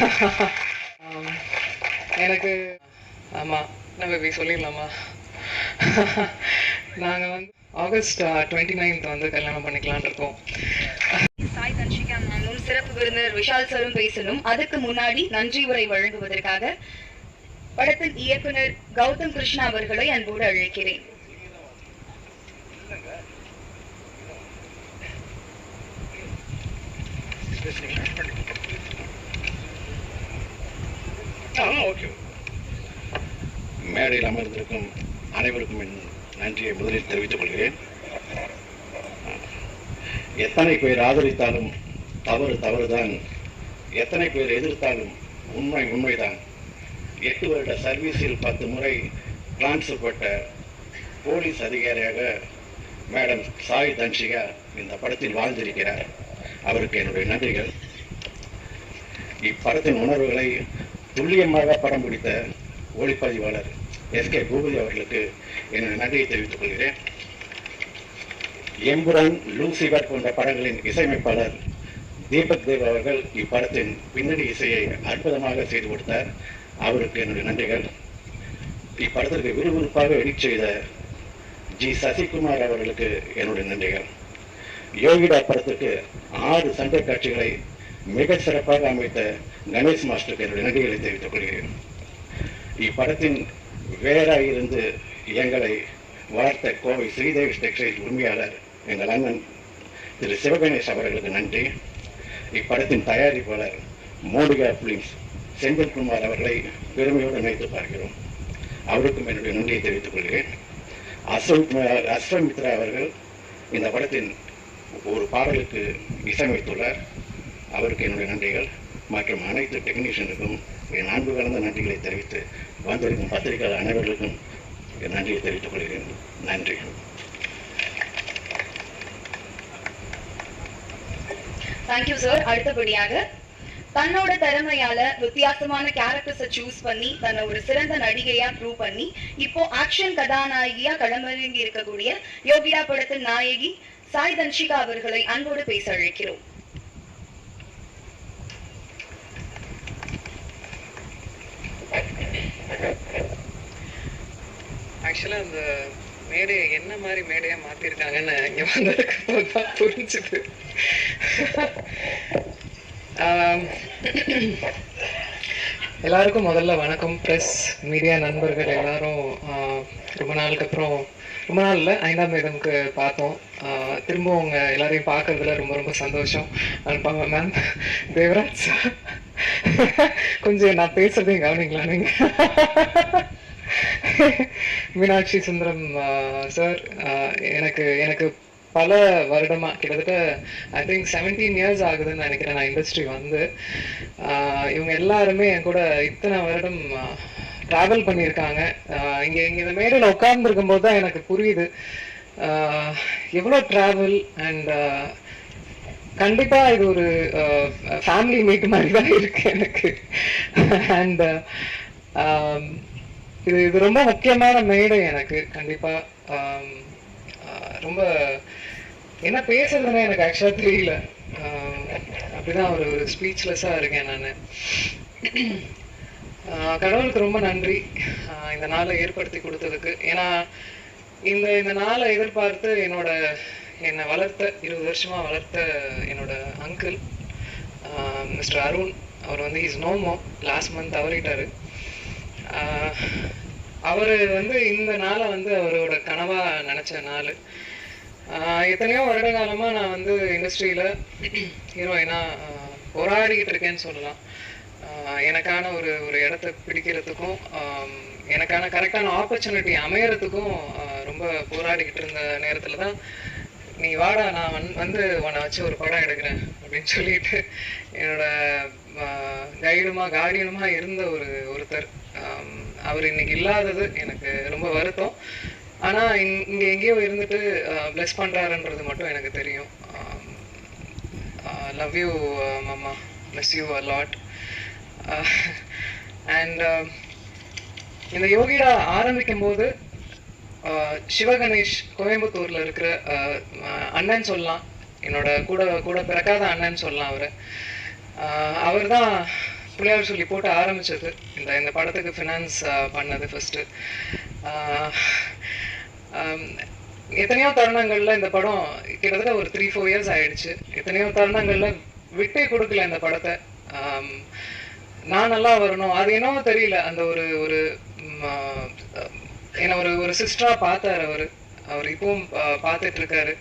எனக்கு ஆமாம் நம்ம இப்படி சொல்லிடலாமா? நாங்கள் வந்து ஆகஸ்ட் டுவெண்ட்டி நைன்த் வந்து கல்யாணம் பண்ணிக்கலாம்னு இருக்கோம். சாய் தன்ஷிகா மேமும் சிறப்பு விருந்தினர் விஷால் சரும் பேசணும். அதுக்கு முன்னாடி நன்றி உரை வழங்குவதற்காக படத்தின் இயக்குனர் கௌதம் கிருஷ்ணா அவர்களை அன்போடு அழைக்கிறேன். ஓகே. மேடையில் அமர்ந்திருக்கும் அனைவருக்கும் என் நன்றியை முதலில் தெரிவித்துக் கொள்கிறேன். எத்தனை பேர் ஆதரித்தாலும் தவறு தவறுதான். எத்தனை பேர் எதிர்த்தாலும் உண்மை உண்மைதான். எட்டு வருட சர்வீஸில் பத்து முறை டிரான்ஸ்ஃபர் பட்ட போலீஸ் அதிகாரியாக மேடம் சாய் தன்ஷிகா இந்த படத்தில் வாழ்ந்திருக்கிறார். அவருக்கு என்னுடைய நன்றிகள். இப்படத்தின் உணர்வுகளை துல்லியமாக படம் பிடித்த ஒளிப்பதிவாளர் எஸ் கே பூபதி அவர்களுக்கு எனது நன்றியை தெரிவித்துக் கொள்கிறேன். எம்புரான் லூசிபர் போன்ற படங்களின் இசையமைப்பாளர் தீபக் தேவ் அவர்கள் இப்படத்தின் பின்னணி இசையை அற்புதமாக செய்து கொடுத்தார். அவருக்கு என்னுடைய நன்றிகள். இப்படத்திற்கு விறுவிறுப்பாக எடிட் செய்த ஜி சசிகுமார் அவர்களுக்கு என்னுடைய நன்றிகள். யோகிடா படத்திற்கு ஆறு சண்டை காட்சிகளை மிக சிறப்பாக அமைத்த கணேஷ் மாஸ்டருக்கு என்னுடைய நன்றிகளை தெரிவித்துக் கொள்கிறேன் இப்படத்தின் வேறாக இருந்து எங்களை வளர்த்த கோவை ஸ்ரீதேவி டெக்ஸ்டைல் உரிமையாளர் எங்கள் அண்ணன் திரு சிவகணேஷ் அவர்களுக்கு நன்றி. இப்படத்தின் தயாரிப்பாளர் மோடிகா பிலிம்ஸ் செந்தில்குமார் அவர்களை பெருமையோடு நினைத்து பார்க்கிறோம். அவருக்கும் என்னுடைய நன்றியை தெரிவித்துக் கொள்கிறேன் அஸ்வம் அஸ்வமித்ரா அவர்கள் இந்த படத்தின் ஒரு பாடலுக்கு இசையமைத்துள்ளார். அவருக்கு என்னுடைய நன்றிகள். மற்றும் அனைத்து டெக்னீஷியனுக்கும் என் அன்பு கலந்த நன்றிகளை தெரிவித்து வந்திருக்கும் பத்திரிகையாளர் அனைவர்களுக்கும் என் நன்றியை தெரிவித்துக் கொள்கிறேன். நன்றி. தேங்க்யூ சார் அடுத்தபடியாக தன்னோட திறமையால வித்தியாசமான கேரக்டர்ஸை சூஸ் பண்ணி தன்னை ஒரு சிறந்த நடிகையா ப்ரூவ் பண்ணி இப்போ ஆக்ஷன் கதாநாயகியா களமிறங்கி இருக்கக்கூடிய யோகிடா படத்தின் நாயகி சாய் தன்ஷிகா அவர்களை அன்போடு பேச அழைக்கிறோம். ஆக்சுவலாக அந்த மேடையை என்ன மாதிரி மேடையாக மாற்றிருக்காங்கன்னு இங்கே வந்ததுக்கு தான் புரிஞ்சுது எல்லாருக்கும் முதல்ல வணக்கம். ப்ரெஸ் மீடியா நண்பர்கள் எல்லாரும் ரொம்ப நாளுக்கு அப்புறம் ரொம்ப நாள் இல்லை ஐந்தாம் மேடம்க்கு பார்த்தோம். திரும்பவும் திரும்ப உங்க எல்லாரையும் பார்க்கறதுல ரொம்ப ரொம்ப சந்தோஷம். அனுப்பாங்க மேம் தேவராஜ் கொஞ்சம் நான் பேசுறதையும் கவனிங்களா நீங்கள் மீனாட்சி சுந்தரம் சார் எனக்கு எனக்கு பல வருடமா கிட்டத்தட்ட ஐ திங்க் செவன்டீன் இயர்ஸ் ஆகுதுன்னு நினைக்கிறேன் நான் இண்டஸ்ட்ரி வந்து. இவங்க எல்லாருமே என் கூட இத்தனை வருடம் ட்ராவல் பண்ணியிருக்காங்க. இங்கே இங்கே இந்த மேடையில் உட்கார்ந்துருக்கும் போது தான் எனக்கு புரியுது. எவ்வளோ ட்ராவல் அண்ட் கண்டிப்பா இது ஒரு ஃபேமிலி மீட் மாதிரி தான் இருக்கு எனக்கு. அண்ட் இது இது ரொம்ப முக்கியமான மேடை எனக்கு கண்டிப்பா. ரொம்ப என்ன பேசுறதுன்னு எனக்கு ஆக்சுவலா தெரியல. அப்படிதான் ஒரு ஒரு ஸ்பீச்லெஸ்ஸா இருக்கேன் நான். கடவுளுக்கு ரொம்ப நன்றி. இந்த நாளை ஏற்படுத்தி கொடுத்ததுக்கு. ஏன்னா இந்த இந்த நாளை எதிர்பார்த்து என்னோட என்னை வளர்த்த இருபது வருஷமா வளர்த்த என்னோட அங்கிள் மிஸ்டர் அருண் அவர் வந்து is no more last month தவறிட்டாரு அவர் வந்து இந்த நாளை வந்து அவரோட கனவாக நினச்ச நாள். எத்தனையோ வருட காலமாக நான் வந்து இண்டஸ்ட்ரியில் ஹீரோயினாக போராடிக்கிட்டு இருக்கேன்னு சொல்லலாம். எனக்கான ஒரு ஒரு இடத்த பிடிக்கிறதுக்கும் எனக்கான கரெக்டான ஆப்பர்ச்சுனிட்டி அமையறதுக்கும் ரொம்ப போராடிக்கிட்டு இருந்த நேரத்தில் தான் நீ வாடா நான் வந் வந்து உன்னை வச்சு ஒரு படம் எடுக்கிறேன் அப்படின்னு சொல்லிட்டு என்னோட கைடுமா கார்டியனுமா இருந்த ஒரு ஒருத்தர். அவர் இன்னைக்கு இல்லாதது எனக்கு ரொம்ப வருத்தம். ஆனால் இங்- எங்கேயோ இருந்துட்டு ப்ளஸ் பண்ணுறாருன்றது மட்டும் எனக்கு தெரியும். லவ் யூ மாமா. Bless you a lot and இந்த யோகிடா ஆரம்பிக்கும் போது சிவகணேஷ் கோயம்புத்தூர்ல இருக்கிற அண்ணன் சொல்லலாம். என்னோட கூட கூட பிறக்காத அண்ணன் சொல்லலாம் அவரு. அவர் தான் பிள்ளையார் சொல்லி போட்டு ஆரம்பிச்சது. இந்த இந்த படத்துக்கு ஃபினான்ஸ் பண்ணது ஃபஸ்ட்டு எத்தனையோ தருணங்கள்ல இந்த படம் கிட்டத்தட்ட ஒரு த்ரீ ஃபோர் இயர்ஸ் ஆயிடுச்சு. எத்தனையோ தருணங்கள்ல விட்டே கொடுக்கல இந்த படத்தை. நான் நல்லா வரணும். அது என்னவோ தெரியல. அந்த ஒரு ஒரு என்னை என்ன ஒரு ஒரு சிஸ்டரா பார்த்தாரு அவர். அவர் இப்பவும் பார்த்துட்டு இருக்காரு.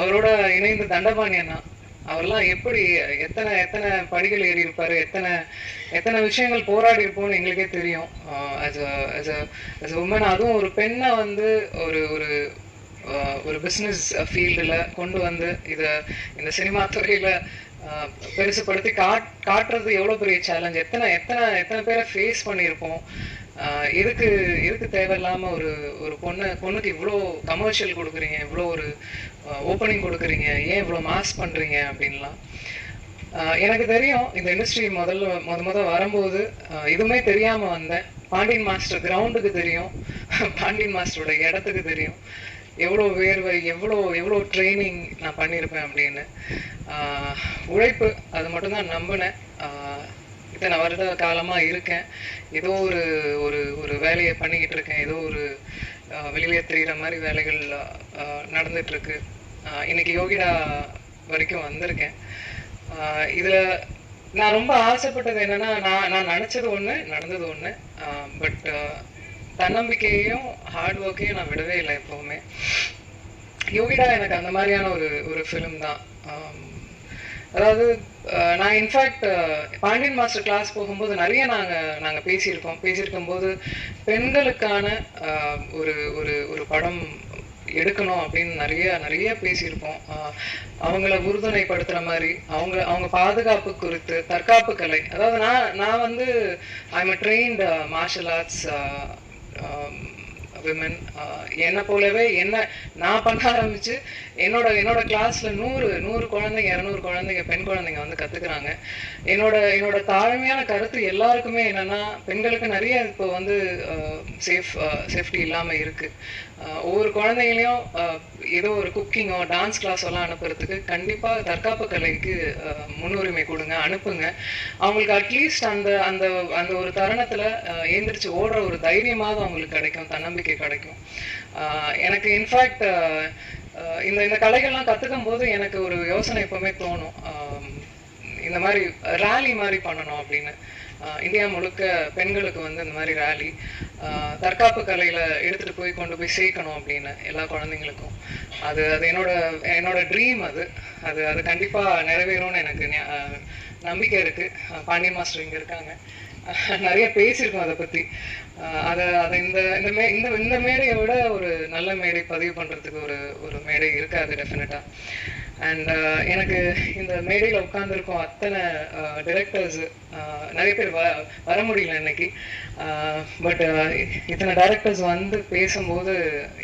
அவரோட இணைந்து தண்டபாணி அண்ணா. அவர்லாம் எப்படி எத்தனை எத்தனை படிகள் ஏறி இருப்பாரு எத்தனை எத்தனை விஷயங்கள் போராடி இருப்போம்னு எங்களுக்கே தெரியும். அஸ் உமன் அதுவும் ஒரு பெண்ணை வந்து ஒரு ஒரு ஒரு பிஸ்னஸ் ஃபீல்டில் கொண்டு வந்து இதை இந்த சினிமா துறையில் பெருசுப்படுத்தி காட் காட்டுறது எவ்வளோ பெரிய சேலஞ்ச் எத்தனை எத்தனை எத்தனை பேரை ஃபேஸ் பண்ணியிருப்போம்? எதுக்கு எதுக்கு தேவையில்லாம ஒரு ஒரு பொண்ணு பொண்ணுக்கு இவ்வளோ கமர்ஷியல் கொடுக்குறீங்க இவ்வளோ ஒரு ஓப்பனிங் கொடுக்குறீங்க ஏன் இவ்வளோ மாஸ் பண்றீங்க அப்படின்லாம். எனக்கு தெரியும் இந்த இண்டஸ்ட்ரி முதல்ல முத முத வரும்போது இதுவுமே எதுவுமே தெரியாம வந்தேன். பாண்டியன் மாஸ்டர் கிரவுண்டுக்கு தெரியும். பாண்டியன் மாஸ்டரோட இடத்துக்கு தெரியும். எவ்வளோ வேர்வை எவ்வளோ எவ்வளோ ட்ரைனிங் நான் பண்ணியிருப்பேன் அப்படின்னு. உழைப்பு அது மட்டும்தான் நம்பினேன். இத்தனை வருட காலமாக இருக்கேன். ஏதோ ஒரு ஒரு ஒரு வேலையை பண்ணிக்கிட்டு இருக்கேன். ஏதோ ஒரு வெளியே வெளியிலே தெரிகிற மாதிரி வேலைகள் ஆஹ் நடந்துட்டு இருக்கு ஆஹ் இன்னைக்கு யோகிடா வரைக்கும் வந்திருக்கேன். ஆஹ் இதுல நான் ரொம்ப ஆசைப்பட்டது என்னன்னா நான் நான் நினைச்சது ஒண்ணு நடந்தது ஒண்ணு. பட் தன்னம்பிக்கையையும் ஹார்ட் ஒர்க்கையும் நான் விடவே இல்லை எப்பவுமே. யோகிடா எனக்கு அந்த மாதிரியான ஒரு ஒரு ஃபிலிம் தான். அதாவது நான் இன்ஃபேக்ட் பாண்டியன் மாஸ்டர் கிளாஸ் போகும்போது நிறைய நாங்கள் நாங்கள் பேசியிருக்கோம். பேசியிருக்கும் போது பெண்களுக்கான ஒரு ஒரு ஒரு படம் எடுக்கணும் அப்படின்னு நிறைய நிறைய பேசியிருப்போம். அவங்கள உறுதுணைப்படுத்துற மாதிரி அவங்க அவங்க பாதுகாப்பு குறித்து தற்காப்பு கலை. அதாவது நான் நான் வந்து I'm a trained martial arts women என்னை போலவே என்ன நான் பண்ண ஆரம்பிச்சு என்னோட என்னோட கிளாஸ்ல நூறு நூறு குழந்தைங்க இரநூறு குழந்தைங்க பெண் குழந்தைங்க வந்து கத்துக்கிறாங்க. என்னோட என்னோட தாழ்மையான கருத்து எல்லாருக்குமே என்னன்னா பெண்களுக்கு நிறைய இப்போ வந்து சேஃப் சேஃப்டி இல்லாம இருக்கு. ஒவ்வொரு குழந்தைங்களையும் ஏதோ ஒரு குக்கிங்கோ டான்ஸ் கிளாஸ் எல்லாம் அனுப்புறதுக்கு கண்டிப்பா தற்காப்பு கலைக்கு முன்னுரிமை கொடுங்க அனுப்புங்க. அவங்களுக்கு அட்லீஸ்ட் அந்த அந்த அந்த ஒரு தருணத்துல எந்திரிச்சு ஓடுற ஒரு தைரியமாவது அவங்களுக்கு கிடைக்கும் தன்னம்பிக்கை கிடைக்கும். எனக்கு இன்ஃபேக்ட் இந்த இந்த கலைகள்லாம் கத்துக்கும் போது எனக்கு ஒரு யோசனை எப்பவுமே தோணும். இந்த மாதிரி ரேலி மாதிரி பண்ணணும் அப்படின்னு. இந்தியா முழுக்க பெண்களுக்கு வந்து இந்த மாதிரி ரேலி தற்காப்பு கலையில எடுத்துட்டு போய் கொண்டு போய் சேர்க்கணும் அப்படின்னு எல்லா குழந்தைங்களுக்கும். அது அது என்னோட என்னோட ட்ரீம் அது. அது அது கண்டிப்பா நிறைவேறும்னு எனக்கு நம்பிக்கை இருக்கு. பாண்டியன் மாஸ்டர் இங்க இருக்காங்க. நிறைய பேசியிருக்கோம் அதை பத்தி. ஆஹ் அதை அதை இந்த இந்த மே இந்த இந்த மேடையை விட ஒரு நல்ல மேடை பதிவு பண்றதுக்கு ஒரு ஒரு மேடை இருக்காது டெஃபினட்டா அண்ட் எனக்கு இந்த மேடையில் உட்காந்துருக்கோம் அத்தனை டிரெக்டர்ஸ் நிறைய பேர் வ வர முடியல இன்னைக்கு. பட் இத்தனை டைரக்டர்ஸ் வந்து பேசும்போது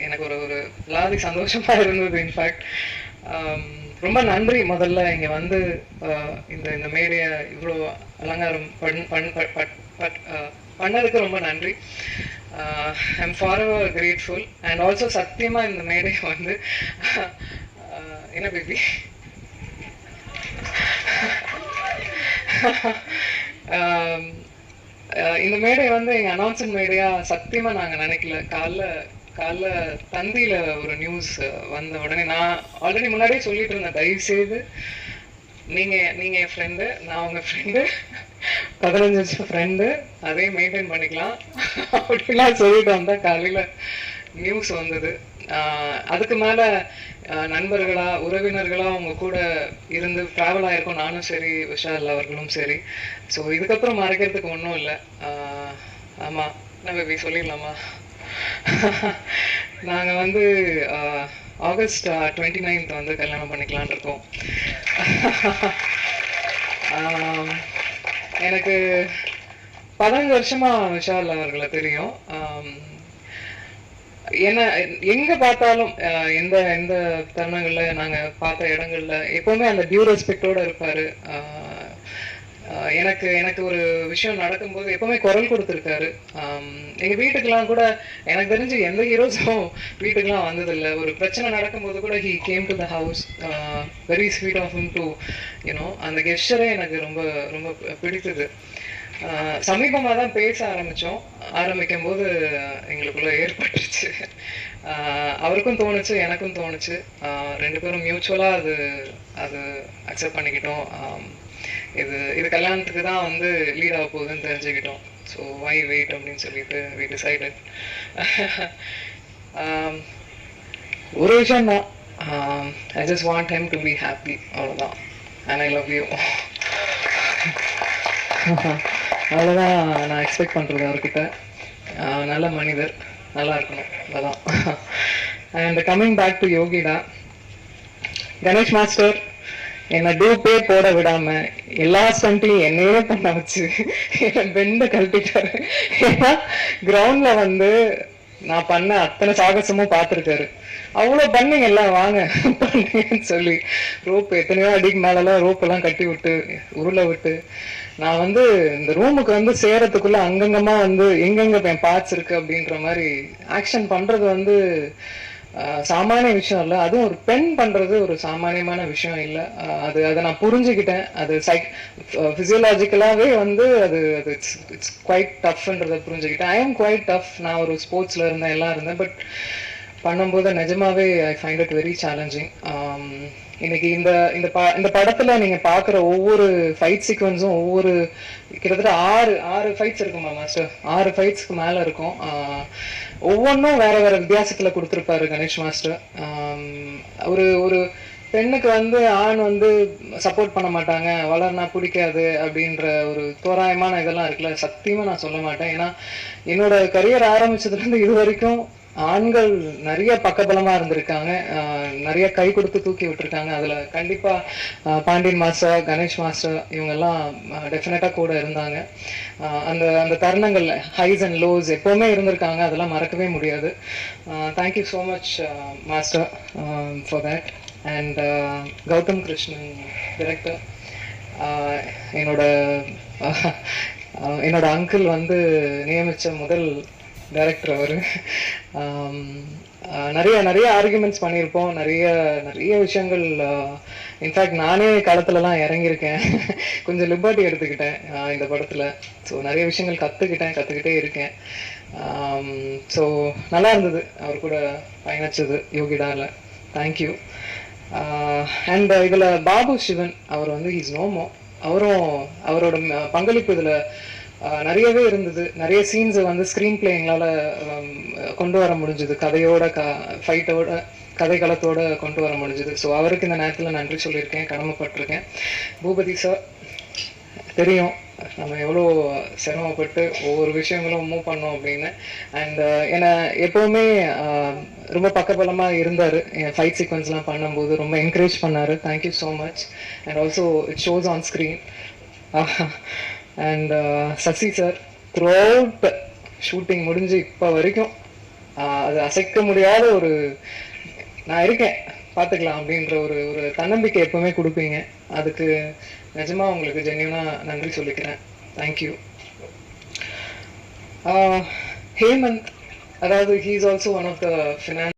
எனக்கு ஒரு ஒரு லாதி சந்தோஷமா இருந்தது இன்ஃபேக்ட் ரொம்ப நன்றி முதல்ல இங்க வந்து ஆஹ் இந்த இந்த மேடையை இவ்வளோ அலங்காரம் பண் பண் பட்- பண்ணதுக்கு ரொம்ப நன்றி. I'm forever grateful and also சத்தியமா இந்த மேடை வந்து என்ன பேபி இந்த மேடை வந்து எங்க அனௌன்ஸ்மெண்ட் மேடையா சத்தியமா நாங்க நினைக்கல. காலைல காலைல தந்தியில் ஒரு நியூஸ் வந்த உடனே நான் ஆல்ரெடி முன்னாடியே சொல்லிட்டு இருந்தேன். தயவு செய்து நீங்க நீங்க என் ஃப்ரெண்டு நான் உங்க ஃப்ரெண்டு பதினஞ்சு வருஷம் ஃப்ரெண்டு அதே மெயின்டைன் பண்ணிக்கலாம். அப்படிலாம் சொல்லிட்டு வந்தா காலையில நியூஸ் வந்தது. அதுக்கு மேல நண்பர்களா உறவினர்களா அவங்க கூட இருந்து டிராவல் ஆயிருக்கோம். நானும் சரி விஷால் அவர்களும் சரி. ஸோ இதுக்கப்புறம் மறைக்கிறதுக்கு ஒன்றும் இல்லை. ஆமா நம்ம பேபி சொல்லிடலாமா? நாங்கள் வந்து ஆகஸ்ட் டுவெண்ட்டி நைன்த் வந்து கல்யாணம் பண்ணிக்கலான் இருக்கோம். எனக்கு பதினஞ்சு வருஷமா விஷால் அவர்களை தெரியும். என்ன எங்க பார்த்தாலும் எந்த எந்த தருணங்கள்ல நாங்க பார்த்த இடங்கள்ல எப்பவுமே அந்த டியூ ரெஸ்பெக்டோட இருப்பாரு. எனக்கு எனக்கு ஒரு விஷயம் நடக்கும்போது எப்பவுமே குரல் கொடுத்துருக்காரு. எங்க வீட்டுக்கெல்லாம் கூட எனக்கு தெரிஞ்சு எந்த ஹீரோஸும் வீட்டுக்கெல்லாம் வந்ததில்லை. ஒரு பிரச்சனை நடக்கும்போது கூட he came to the house very sweet of him to you know அந்த கெஸ்டரே எனக்கு ரொம்ப ரொம்ப பிடித்தது. சமீபமாக தான் பேச ஆரம்பித்தோம் ஆரம்பிக்கும் போது எங்களுக்குள்ள ஏற்பட்டுச்சு. அவருக்கும் தோணுச்சு எனக்கும் தோணுச்சு. ரெண்டு பேரும் மியூச்சுவலாக அது அது அக்செப்ட் பண்ணிக்கிட்டோம். இது இது கல்யாணத்துக்கு தான் வந்து லீட் ஆக போகுதுன்னு தெரிஞ்சுக்கிட்டோம். ஸோ வை வெயிட் அப்படின்னு சொல்லிட்டு வி டிசைடட் ஒரு விஷயம் தான் I just want time to be happy அவ்வளோதான் அண்ட் ஐ லவ் யூ அவ்வளோதான் நான் எக்ஸ்பெக்ட் பண்ணுறது அவர்கிட்ட. நல்ல மனிதர். நல்லா இருக்கணும். அதான் and coming back to Yogida Ganesh master என்னை டூப்பே போட விடாம எல்லா ஸ்டண்ட்லையும் என்னையே பண்ண வச்சு என்னை பெண்டை கழட்டிட்டாரு. ஏன்னா கிரவுண்ட்ல வந்து நான் பண்ண அத்தனை சாகசமும் பார்த்துருக்காரு. அவ்வளோ பண்ணீங்கல்ல வாங்க பண்ணுங்கன்னு சொல்லி ரோப் எத்தனையோ அடிக்கு மேலெல்லாம் ரோப் எல்லாம் கட்டி விட்டு உருளை விட்டு நான் வந்து இந்த ரூமுக்கு வந்து சேரத்துக்குள்ள அங்கங்கமா வந்து எங்கெங்க என் பார்ட்ஸ் இருக்கு அப்படின்ற மாதிரி ஆக்ஷன் பண்றது வந்து சாமானிய விஷயம் இல்லை. அதுவும் ஒரு பெண் பண்றது ஒரு சாமானியமான விஷயம் இல்லை. அது அதை நான் புரிஞ்சுக்கிட்டேன். அது சைக் ஃபிசியலாஜிக்கலாகவே வந்து அது அது இட்ஸ் இட்ஸ் குவைட் டஃப்ன்றதை புரிஞ்சுக்கிட்டேன். ஐ எம் குவைட் டஃப் நான் ஒரு ஸ்போர்ட்ஸ்ல இருந்தேன் எல்லாம் இருந்தேன். பட் பண்ணும்போது நிஜமாவே I find it very challenging இன்னைக்கு இந்த இந்த ப இந்த படத்துல நீங்க பாக்குற ஒவ்வொரு ஃபைட் சீக்வன்ஸும் ஒவ்வொரு கிட்டத்தட்ட ஆறு ஆறு ஃபைட்ஸ் இருக்குமா மாஸ்டர் ஆறு ஃபைட்ஸ்க்கு மேல இருக்கும். ஒவ்வொன்றும் வேற வேற வித்தியாசத்துல கொடுத்துருப்பாரு கணேஷ் மாஸ்டர் ஒரு ஒரு பெண்ணுக்கு வந்து ஆண் வந்து சப்போர்ட் பண்ண மாட்டாங்க வளர்னா பிடிக்காது அப்படின்ற ஒரு தோராயமான இதெல்லாம் இருக்குல்ல சத்தியமா நான் சொல்ல மாட்டேன். ஏன்னா என்னோட கரியர் ஆரம்பிச்சதுல இருந்து இது வரைக்கும் ஆண்கள் நிறைய பக்கபலமா இருந்திருக்காங்க. நிறைய கை கொடுத்து தூக்கி விட்டுருக்காங்க. அதுல கண்டிப்பா பாண்டியன் மாஸ்டர் கணேஷ் மாஸ்டர் இவங்கெல்லாம் டெஃபினட்டா கூட இருந்தாங்க. அந்த அந்த தருணங்கள் ஹைஸ் அண்ட் லோஸ் எப்பவுமே இருந்திருக்காங்க. அதெல்லாம் மறக்கவே முடியாது. Thank you so much master for that and Gautham Krishnan director என்னோட என்னோட அங்கிள் வந்து நியமித்த முதல் டேரக்டர் அவர். நிறைய நிறைய ஆர்குமெண்ட்ஸ் பண்ணியிருப்போம். நிறைய நிறைய விஷயங்கள் இன்ஃபேக்ட் நானே களத்துலலாம் இறங்கியிருக்கேன். கொஞ்சம் லிபர்ட்டி எடுத்துக்கிட்டேன் இந்த படத்தில். ஸோ நிறைய விஷயங்கள் கற்றுக்கிட்டேன் கற்றுக்கிட்டே இருக்கேன். ஸோ நல்லா இருந்தது. அவர் கூட பயணிச்சது யோகிடாவில் தேங்க்யூ அண்ட் இதில் பாபு சிவன் அவர் வந்து இஸ் நோமோ அவரும் அவரோட பங்களிப்பு இதில் நிறையவே இருந்தது. நிறைய சீன்ஸ் வந்து ஸ்க்ரீன் பிளேயிங்கால கொண்டு வர முடிஞ்சது. கதையோட க ஃபைட்டோட கதை களத்தோட கொண்டு வர முடிஞ்சது. ஸோ அவருக்கு இந்த நேரத்தில் நன்றி சொல்லியிருக்கேன். கடமைப்பட்டிருக்கேன். பூபதி சார் தெரியும். நம்ம எவ்வளோ சிரமப்பட்டு ஒவ்வொரு விஷயங்களும் மூவ் பண்ணோம் அப்படின்னு. அண்ட் என்னை எப்போவுமே ரொம்ப பக்கபலமாக இருந்தார். என் ஃபைட் சீக்வன்ஸ்லாம் பண்ணும்போது ரொம்ப என்கரேஜ் பண்ணார். Thank you so much and also it shows on screen and uh, Sasi sir throughout shooting முடிஞ்சு இப்போ வரைக்கும் அது அசைக்க முடியாத ஒரு நான் இருக்கேன் பார்த்துக்கலாம் அப்படின்ற ஒரு ஒரு தன்னம்பிக்கை எப்பவுமே கொடுப்பீங்க. அதுக்கு நிஜமா உங்களுக்கு ஜென்யூனாக நன்றி சொல்லிக்கிறேன். தேங்க்யூ ஹேமந்த் அதாவது he is also one of the finance